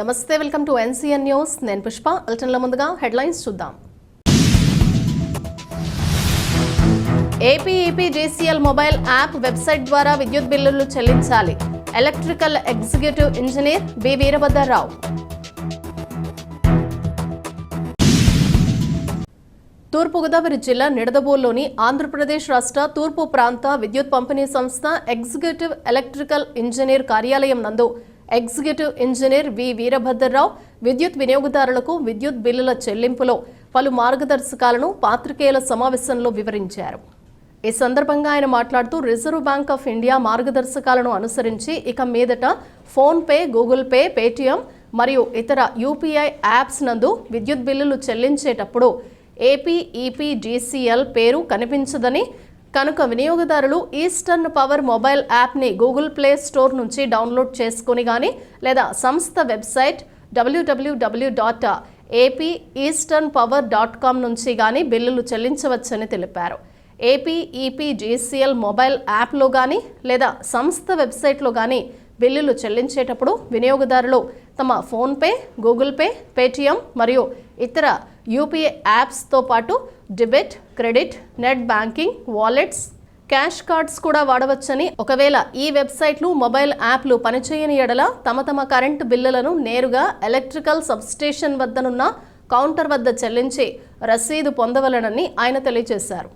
నమస్తే welcome to NCN news. నేను పుష్ప. అల్టన్ల ముందుగా హెడ్లైన్స్ చూద్దాం. A P E P J C L mobile app website ద్వారా విద్యుత్ బిల్లులు చెల్లించాలి. Electrical executive engineer B. Veerabhadra Rao. తూర్పుగోదావరి జిల్లా నిడదబోల్లోని ఆంధ్రప్రదేశ్ రాష్ట్ర తూర్పు ప్రాంత విద్యుత్ పంపిణీ సంస్థ ఎగ్జిక్యూటివ్ ఎలక్ట్రికల్ ఇంజనీర్ కార్యాలయం నందు ఎగ్జిక్యూటివ్ ఇంజనీర్ వి వీరభద్రరావు విద్యుత్ వినియోగదారులకు విద్యుత్ బిల్లుల చెల్లింపులో పలు మార్గదర్శకాలను పాత్రికేయుల సమావేశంలో వివరించారు. ఈ సందర్భంగా ఆయన మాట్లాడుతూ రిజర్వ్ బ్యాంక్ ఆఫ్ ఇండియా మార్గదర్శకాలను అనుసరించి ఇక మీదట ఫోన్పే గూగుల్ పే పేటీఎం మరియు ఇతర యూపీఐ యాప్స్ నందు విద్యుత్ బిల్లులు చెల్లించేటప్పుడు ఏపీ ఈపీ పేరు కనిపించదని కనుక వినియోగదారులు ఈస్టర్న్ పవర్ మొబైల్ యాప్ని గూగుల్ ప్లే స్టోర్ నుంచి డౌన్లోడ్ చేసుకుని కానీ లేదా సంస్థ వెబ్సైట్ డబ్ల్యూడబ్ల్యూడబ్ల్యూ dot AP Eastern Power dot com నుంచి కానీ బిల్లులు చెల్లించవచ్చని తెలిపారు. ఏపీ ఈపీ జీసీఎల్ మొబైల్ యాప్లో కానీ లేదా సంస్థ వెబ్సైట్లో కానీ బిల్లులు చెల్లించేటప్పుడు వినియోగదారులు తమ ఫోన్పే గూగుల్ పే పేటీఎం మరియు ఇతర యూపీఐ యాప్స్తో పాటు debit credit net banking wallets cash cards కూడా వాడవచ్చని ఒకవేళ ఈ వెబ్సైట్లు మొబైల్ యాప్లు పనిచేయని ఎడల తమ తమ కరెంటు బిల్లులను నేరుగా ఎలక్ట్రికల్ సబ్స్టేషన్ వద్దనున్న కౌంటర్ వద్ద చెల్లించి రసీదు పొందవలనని ఆయన తెలియజేశారు.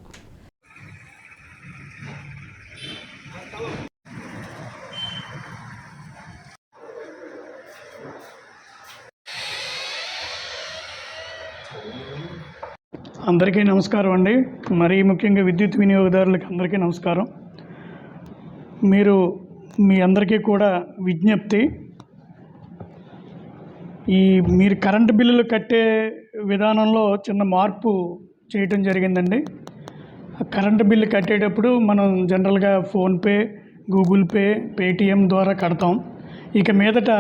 అందరికీ నమస్కారం అండి. మరీ ముఖ్యంగా విద్యుత్ వినియోగదారులకు అందరికీ నమస్కారం. మీరు మీ అందరికీ కూడా విజ్ఞప్తి. ఈ మీరు కరెంటు బిల్లులు కట్టే విధానంలో చిన్న మార్పు చేయటం జరిగిందండి. ఆ కరెంటు బిల్లు కట్టేటప్పుడు మనం జనరల్గా ఫోన్పే గూగుల్ పే పేటిఎం ద్వారా కడతాం. ఇక మీదట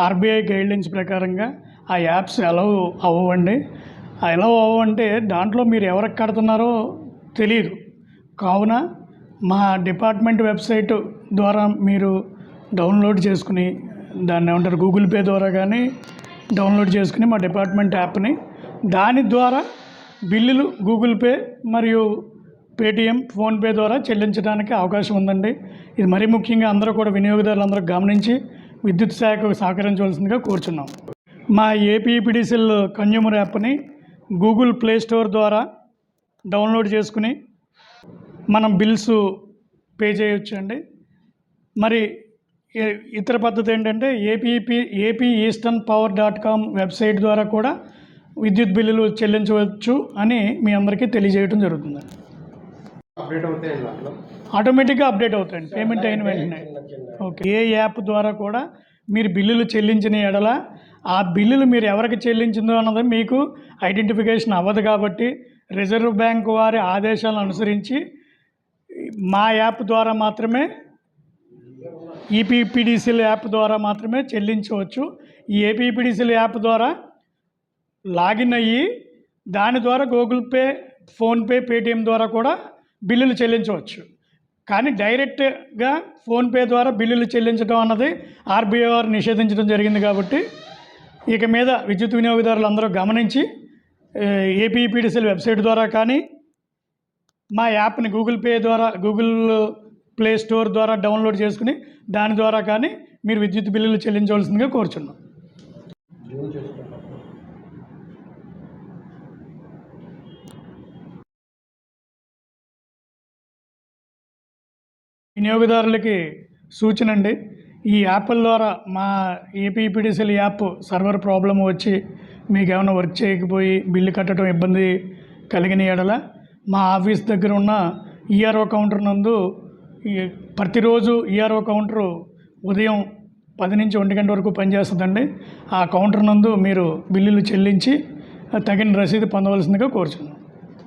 ఆర్బీఐ గైడ్లైన్స్ ప్రకారంగా ఆ యాప్స్ అలౌ అవ్వండి. ఎలా పోవంటే దాంట్లో మీరు ఎవరికి కడుతున్నారో తెలియదు కావున మా డిపార్ట్మెంట్ వెబ్సైట్ ద్వారా మీరు డౌన్లోడ్ చేసుకుని దాన్ని ఏమంటారు గూగుల్ పే ద్వారా కానీ డౌన్లోడ్ చేసుకుని మా డిపార్ట్మెంట్ యాప్ని దాని ద్వారా బిల్లులు గూగుల్ పే మరియు పేటిఎం ఫోన్పే ద్వారా చెల్లించడానికి అవకాశం ఉందండి. ఇది మరీ ముఖ్యంగా అందరూ కూడా వినియోగదారులందరూ గమనించి విద్యుత్ శాఖకు సహకరించవలసిందిగా కోరుచున్నాం. మా ఏపీపీడీసీఎల్ కన్జ్యూమర్ యాప్ని గూగుల్ ప్లే స్టోర్ ద్వారా డౌన్లోడ్ చేసుకుని మనం బిల్స్ పే చేయొచ్చు అండి మరి ఇతర పద్ధతి ఏంటంటే APP AP Eastern Power dot com website ద్వారా కూడా విద్యుత్ బిల్లులు చెల్లించవచ్చు అని మీ అందరికీ తెలియజేయడం అప్డేట్ దాంట్లో ఆటోమేటిక్గా అప్డేట్ అవుతాయండి. పేమెంట్ అయిన వెంటనే. ఓకే. ఏ యాప్ ద్వారా కూడా మీరు బిల్లులు చెల్లించిన ఎడల ఆ బిల్లులు మీరు ఎవరికి చెల్లించిందో అన్నది మీకు ఐడెంటిఫికేషన్ అవ్వదు కాబట్టి రిజర్వ్ బ్యాంక్ వారి ఆదేశాలను అనుసరించి మా యాప్ ద్వారా మాత్రమే ఈపీపీడీసీల యాప్ ద్వారా మాత్రమే చెల్లించవచ్చు. ఈ ఏపీపీడీసీల యాప్ ద్వారా లాగిన్ అయ్యి దాని ద్వారా గూగుల్ పే ఫోన్పే పేటిఎం ద్వారా కూడా బిల్లులు చెల్లించవచ్చు. కానీ డైరెక్ట్గా ఫోన్పే ద్వారా బిల్లులు చెల్లించడం అన్నది ఆర్బీఐ వారు నిషేధించడం జరిగింది కాబట్టి ఇక మీద విద్యుత్ వినియోగదారులు అందరూ గమనించి ఏపీపీడీసీల వెబ్సైట్ ద్వారా కానీ మా యాప్ని గూగుల్ పే ద్వారా గూగుల్ ప్లే స్టోర్ ద్వారా డౌన్లోడ్ చేసుకుని దాని ద్వారా కానీ మీరు విద్యుత్ బిల్లులు చెల్లించవలసిందిగా కోరుచున్నాం. వినియోగదారులకి సూచన అండి. ఈ యాప్ల ద్వారా మా ఏపీపీడీసీఎల్ యాప్ సర్వర్ ప్రాబ్లం వచ్చి మీకు ఏమైనా వర్క్ చేయకపోయి బిల్లు కట్టడం ఇబ్బంది కలిగిన ఎడల మా ఆఫీస్ దగ్గర ఉన్న ఈఆర్ఓ కౌంటర్ నందు ఈ ప్రతిరోజు ఈఆర్ఓ కౌంటరు ఉదయం పది నుంచి ఒంటి గంట వరకు పనిచేస్తుందండి. ఆ కౌంటర్ నందు మీరు బిల్లులు చెల్లించి తగిన రసీదు పొందవలసిందిగా కోరుచున్నాను